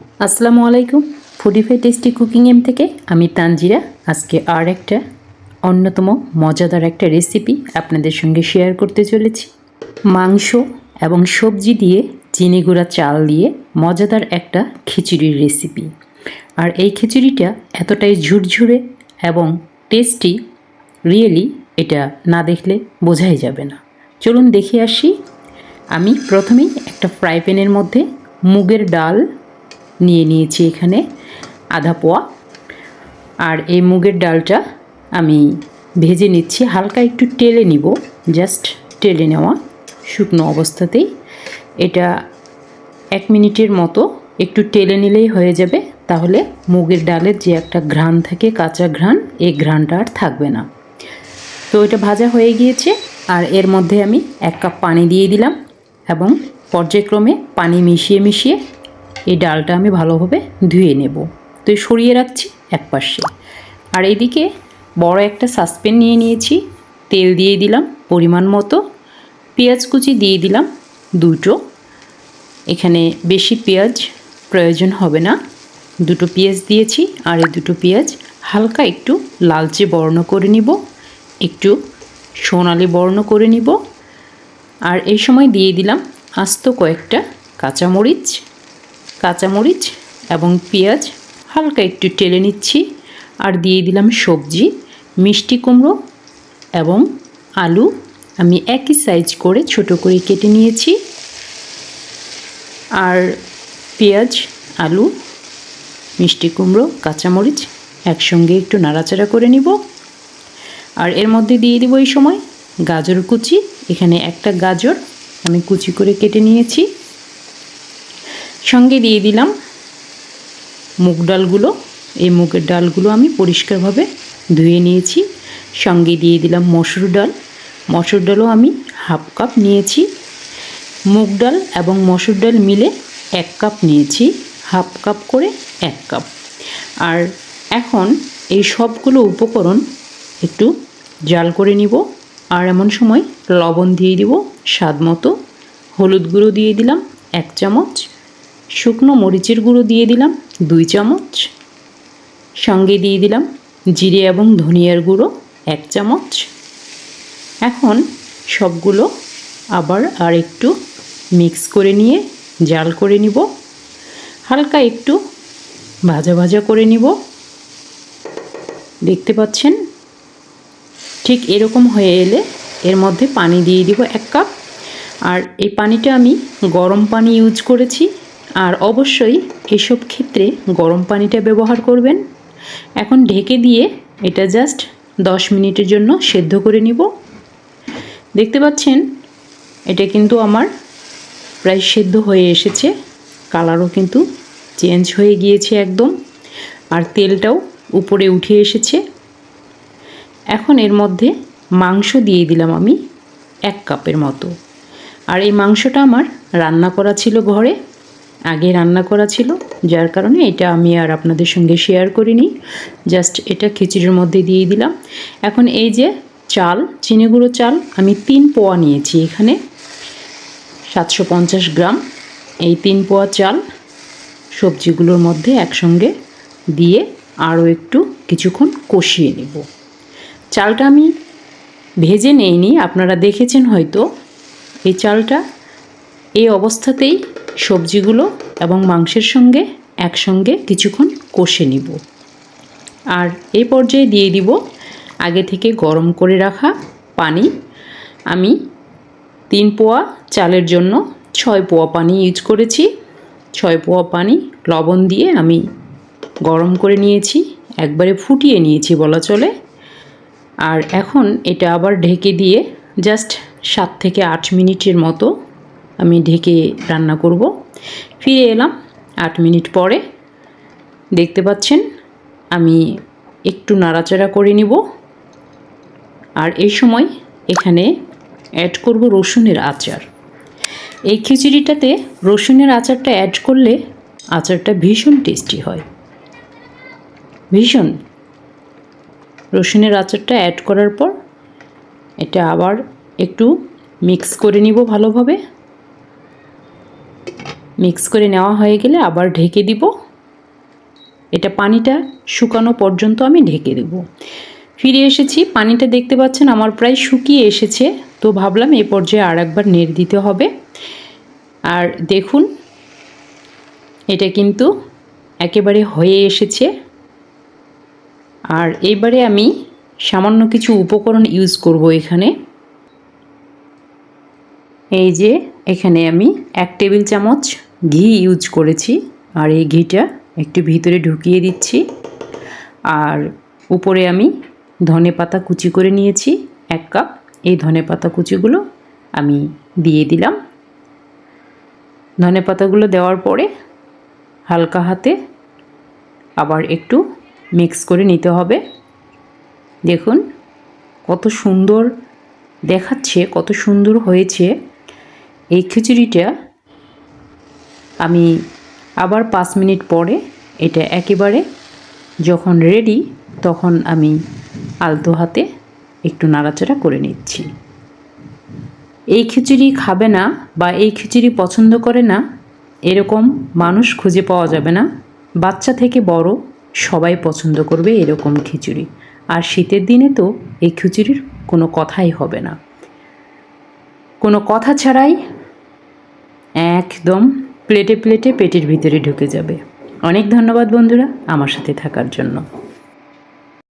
আসসালামু আলাইকুম। ফুডিফাই tasty cooking M থেকে আমি তানজিরা। আজকে আর একটা অন্যতম মজাদার একটা রেসিপি আপনাদের সঙ্গে শেয়ার করতে চলেছি। মাংস এবং সবজি দিয়ে চিনি গুঁড়া চাল দিয়ে মজাদার একটা খিচুড়ির রেসিপি আর এই খিচুড়িটা এতটাই ঝুরঝুরে এবং টেস্টি রিয়েলি এটা না দেখলে বোঝাই যাবে না। চলুন দেখে আসি। আমি প্রথমেই একটা ফ্রাই প্যানের মধ্যে মুগের ডাল নিয়ে নিয়েছি এখানে আধা পোয়া। আর এই মুগের ডালটা আমি ভেজে নিচ্ছি, হালকা একটু টেলে নিব, জাস্ট টেলে নেওয়া শুকনো অবস্থাতেই। এটা এক মিনিটের মতো একটু টেলে নিলেই হয়ে যাবে, তাহলে মুগের ডালের যে একটা ঘ্রাণ থাকে, কাঁচা ঘ্রাণ, এই ঘ্রাণটা আর থাকবে না। তো এটা ভাজা হয়ে গিয়েছে, আর এর মধ্যে আমি এক কাপ পানি দিয়ে দিলাম এবং পর্যায়ক্রমে পানি মিশিয়ে মিশিয়ে এই ডালটা আমি ভালোভাবে ধুয়ে নেব। তো সরিয়ে রাখছি এক পাশে আর এদিকে বড় একটা সাসপেন নিয়ে নিয়েছি। তেল দিয়ে দিলাম পরিমাণ মতো। পেঁয়াজ কুচি দিয়ে দিলাম দুটো। এখানে বেশি পেঁয়াজ প্রয়োজন হবে না। দুটো পেঁয়াজ দিয়েছি আর এই দুটো পেঁয়াজ হালকা একটু লালচে বর্ণ করে নিব। একটু সোনালি বর্ণ করে নিব। আর এই সময় দিয়ে দিলাম আস্ত কয়েকটা কাঁচামরিচ। কাঁচামরিচ এবং পেঁয়াজ হালকা একটু টেলে নিচ্ছি। আর দিয়ে দিলাম সবজি, মিষ্টি কুমড়ো এবং আলু। আমি একই সাইজ করে ছোট করে কেটে নিয়েছি। আর পেঁয়াজ, আলু, মিষ্টি কুমড়ো, কাঁচামরিচ একসঙ্গে একটু নাড়াচাড়া করে নিব। আর এর মধ্যে দিয়ে দিব এই সময় গাজর কুচি। এখানে একটা গাজর আমি কুচি করে কেটে নিয়েছি। সঙ্গে দিয়ে দিলাম মুগ ডালগুলো। এই মুগের ডালগুলো আমি পরিষ্কারভাবে ধুয়ে নিয়েছি। সঙ্গে দিয়ে দিলাম মসুর ডাল। মসুর ডালও আমি হাফ কাপ নিয়েছি। মুগ ডাল এবং মসুর ডাল মিলে এক কাপ নিয়েছি। হাফ কাপ করে এক কাপ। আর এখন এই সবগুলো উপকরণ একটু জাল করে নিব। আর এমন সময় লবণ দিয়ে দিব। স্বাদ মতো। হলুদ গুঁড়ো দিয়ে দিলাম এক চামচ। শুকনো মরিচের গুঁড়ো দিয়ে দিলাম, দুই চামচ। সঙ্গে দিয়ে দিলাম জিরে এবং ধনিয়ার গুঁড়ো, এক চামচ। এখন সবগুলো আবার আর একটু মিক্স করে নিয়ে জাল করে নিব। হালকা একটু ভাজা ভাজা করে নিব। দেখতে পাচ্ছেন? ঠিক এরকম হয়ে এলে এর মধ্যে পানি দিয়ে দিব এক কাপ। আর এই পানিটা আমি গরম পানি ইউজ করেছি। আর অবশ্যই এসব ক্ষেত্রে গরম পানিটা ব্যবহার করবেন। এখন ঢেকে দিয়ে এটা জাস্ট দশ মিনিটের জন্য সেদ্ধ করে নিব। দেখতে পাচ্ছেন, এটা কিন্তু আমার প্রায় সেদ্ধ হয়ে এসেছে। কালারও কিন্তু চেঞ্জ হয়ে গিয়েছে একদম। আর তেলটাও উপরে উঠে এসেছে। এখন এর মধ্যে মাংস দিয়ে দিলাম আমি এক কাপের মতো। আর এই মাংসটা আমার রান্না করা ছিল ঘরে। আগে রান্না করা ছিল, যার কারণে এটা আমি আর আপনাদের সঙ্গে শেয়ার করিনি। জাস্ট এটা খিচুড়ির মধ্যে দিয়ে দিলাম। এখন এই যে চাল, চিনি গুঁড়ো চাল, আমি তিন পোয়া নিয়েছি এখানে। সাতশো পঞ্চাশ গ্রাম এই তিন পোয়া চাল সবজিগুলোর মধ্যে একসঙ্গে দিয়ে আরও একটু কিছুক্ষণ কষিয়ে নেব। চালটা আমি ভেজে নেইনি, আপনারা দেখেছেন হয়তো। এই চালটা এই অবস্থাতেই সবজিগুলো এবং মাংসের সঙ্গে একসঙ্গে কিছুক্ষণ কষে নিব। আর এই পর্যায়ে দিয়ে দিব আগে থেকে গরম করে রাখা পানি। আমি তিন পোয়া চালের জন্য ছয় পোয়া পানি ইউজ করেছি। ছয় পোয়া পানি লবণ দিয়ে আমি গরম করে নিয়েছি, একবারে ফুটিয়ে নিয়েছি বলা চলে। আর এখন এটা আবার ঢেকে দিয়ে জাস্ট সাত থেকে আট মিনিটের মতো আমি ঢেকে রান্না করব। ফিরে এলাম আট মিনিট পরে। দেখতে পাচ্ছেন, আমি একটু নাড়াচাড়া করে নিব। আর এই সময় এখানে অ্যাড করব রসুনের আচার। এই খিচুড়িটাতে রসুনের আচারটা অ্যাড করলে আচারটা ভীষণ টেস্টি হয়। ভীষণ। রসুনের আচারটা অ্যাড করার পর এটা আবার একটু মিক্স করে নিব ভালোভাবে। মিক্স করে নেওয়া হয়ে গেলে আবার ঢেকে দিব। এটা পানিটা শুকানো পর্যন্ত আমি ঢেকে দেব। ফিরে এসেছি, পানিটা দেখতে পাচ্ছেন আমার প্রায় শুকিয়ে এসেছে, তো ভাবলাম এই পর্যায়ে আর একবার নেড়ে দিতে হবে। আর দেখুন, এটা কিন্তু একেবারে হয়ে এসেছে। আর এবারে আমি সামান্য কিছু উপকরণ ইউজ করব এখানে। এই যে, এখানে আমি এক টেবিল চামচ ঘি ইউজ করেছি আর এই ঘিটা একটু ভিতরে ঢুকিয়ে দিচ্ছি। আর উপরে আমি ধনে পাতা কুচি করে নিয়েছি, এক কাপ। এই ধনে পাতা কুচিগুলো আমি দিয়ে দিলাম। ধনে পাতাগুলো দেওয়ার পরে হালকা হাতে আবার একটু মিক্স করে নিতে হবে। দেখুন কত সুন্দর দেখাচ্ছে, কত সুন্দর হয়েছে। এই খিচুড়িটা আমি আবার পাঁচ মিনিট পরে এটা একেবারে যখন রেডি তখন আমি আলতো হাতে একটু নাড়াচাড়া করে নিচ্ছি। এই খিচুড়ি খাবে না বা এই খিচুড়ি পছন্দ করে না, এরকম মানুষ খুঁজে পাওয়া যাবে না। বাচ্চা থেকে বড় সবাই পছন্দ করবে এরকম খিচুড়ি। আর শীতের দিনে তো এই খিচুড়ির কোনো কথাই হবে না। কোনো কথা ছাড়াই একদম প্লেটে প্লেটে পেটের ভিতরে ঢুকে যাবে। অনেক ধন্যবাদ বন্ধুরা আমার সাথে থাকার জন্য।